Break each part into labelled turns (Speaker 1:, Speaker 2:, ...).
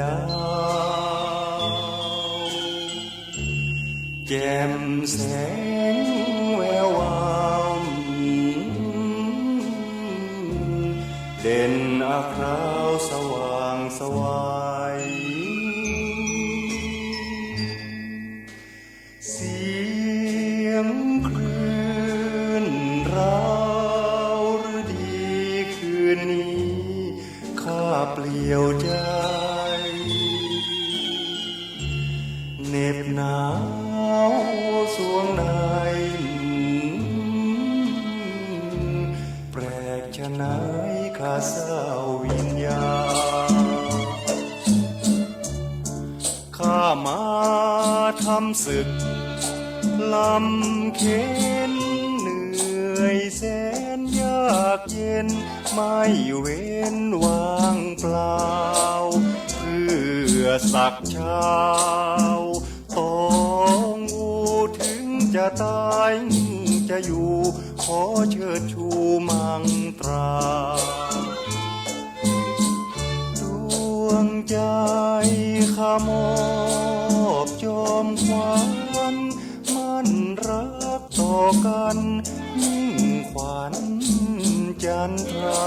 Speaker 1: ดาวแจ่มแสงแวววาวเด่นอาคราวสว่างสวัยเสียงคลื่นราวหรือดีคืนนี้ข้าเปลี่ยวใจ เหน็บหนาวสวงในแปลกชะไหนข้าเศร้าวิญญาข้ามาทำศึกลำเข็นเหนื่อยแสนยากเย็น ไม่เว้นวางเปล่า เพื่อสักเช้า จะตายจะอยู่ ขอเชิดชูมังตราดวงใจข้ามอบจอมควันมันรักต่อกันยิ่งขวัญจันทรา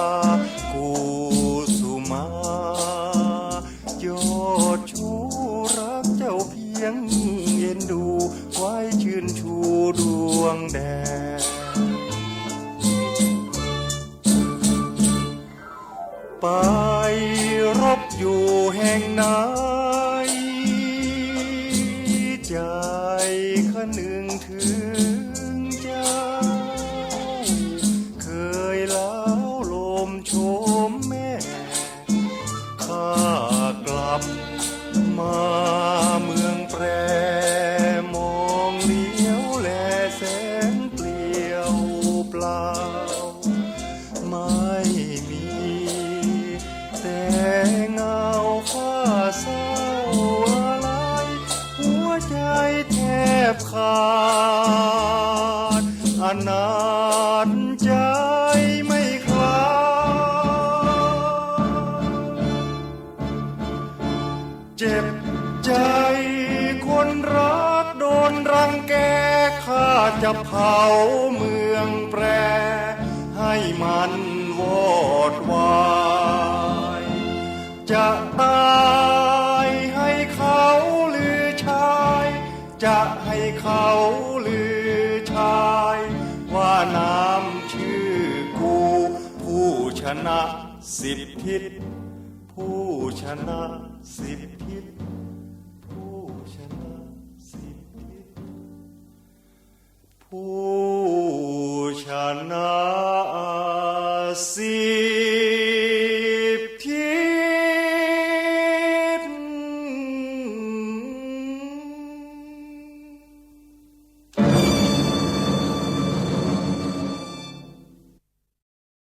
Speaker 1: กู ไปรบอยู่แห่งไหนใจขนึงถึง บขาดอนาจใจไม่คลาเจ็บใจคนรักโดนรังแกข้าจะเผาเมืองแปร ให้มันวอดวาย จะตา จะให้เขาลือชาย ว่าน้ำชื่อกู ผู้ชนะสิบทิศ ผู้ชนะสิบทิศ ผู้ชนะสิบทิศ ผู้ชนะสิ